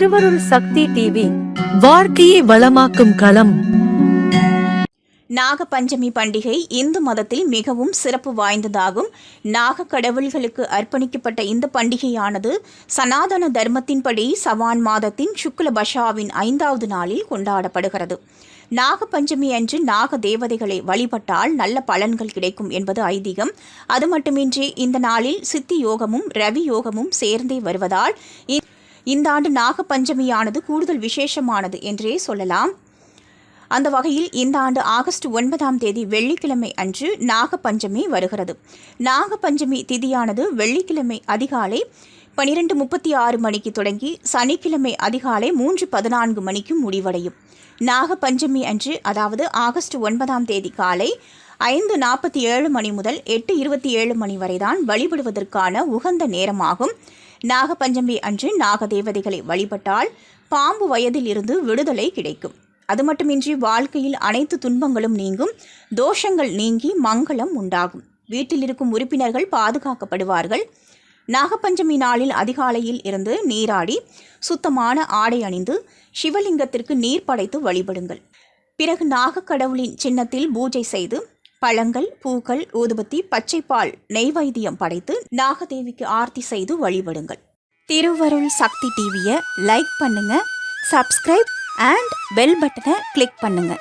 திருவருள் சக்தி டிவி வாழ்க்கையை வளமாக்கும் களம். நாக பஞ்சமி பண்டிகை இந்து மதத்தில் மிகவும் சிறப்பு வாய்ந்ததாகும். நாக கடவுள்களுக்கு அர்ப்பணிக்கப்பட்ட இந்த பண்டிகையானது சனாதன தர்மத்தின்படி சவான் மாதத்தின் சுக்ல பஷாவின் ஐந்தாவது நாளில் கொண்டாடப்படுகிறது. நாக பஞ்சமி அன்று நாக தேவதைகளை வழிபட்டால் நல்ல பலன்கள் கிடைக்கும் என்பது ஐதீகம். அது மட்டுமின்றி இந்த நாளில் சித்தி யோகமும் ரவி யோகமும் சேர்ந்தே வருவதால் இ- இந்த ஆண்டு நாகப்பஞ்சமியானது கூடுதல் விசேஷமானது என்றே சொல்லலாம். அந்த வகையில் இந்த ஆண்டு ஆகஸ்ட் ஒன்பதாம் தேதி வெள்ளிக்கிழமை அன்று நாகப்பஞ்சமி வருகிறது. நாகப்பஞ்சமி திதியானது வெள்ளிக்கிழமை அதிகாலை பனிரெண்டு முப்பத்தி ஆறு மணிக்கு தொடங்கி சனிக்கிழமை அதிகாலை மூன்று பதினான்கு மணிக்கு முடிவடையும். நாகப்பஞ்சமி அன்று அதாவது ஆகஸ்ட் ஒன்பதாம் தேதி காலை ஐந்து நாற்பத்தி ஏழு மணி முதல் எட்டு இருபத்தி ஏழு மணி வரைதான் வழிபடுவதற்கான உகந்த நேரமாகும். நாகபஞ்சமி அன்று நாகதேவதைகளை வழிபட்டால் பாம்பு வயதில் இருந்து விடுதலை கிடைக்கும். அது மட்டுமின்றி வாழ்க்கையில் அனைத்து துன்பங்களும் நீங்கும் தோஷங்கள் நீங்கி மங்களம் உண்டாகும். வீட்டில் இருக்கும் உறுப்பினர்கள் பாதுகாக்கப்படுவார்கள். நாகப்பஞ்சமி நாளில் அதிகாலையில் இருந்து நீராடி சுத்தமான ஆடை அணிந்து சிவலிங்கத்திற்கு நீர் படைத்து வழிபடுங்கள். பிறகு நாகக்கடவுளின் சின்னத்தில் பூஜை செய்து பழங்கள் பூக்கள் ஊதுபத்தி பச்சைப்பால் நெய்வைத்தியம் படைத்து நாகதேவிக்கு ஆர்த்தி செய்து வழிபடுங்கள். திருவருள் சக்தி டிவியை லைக் பண்ணுங்க சப்ஸ்கிரைப் அண்ட் பெல் பட்டனை கிளிக் பண்ணுங்கள்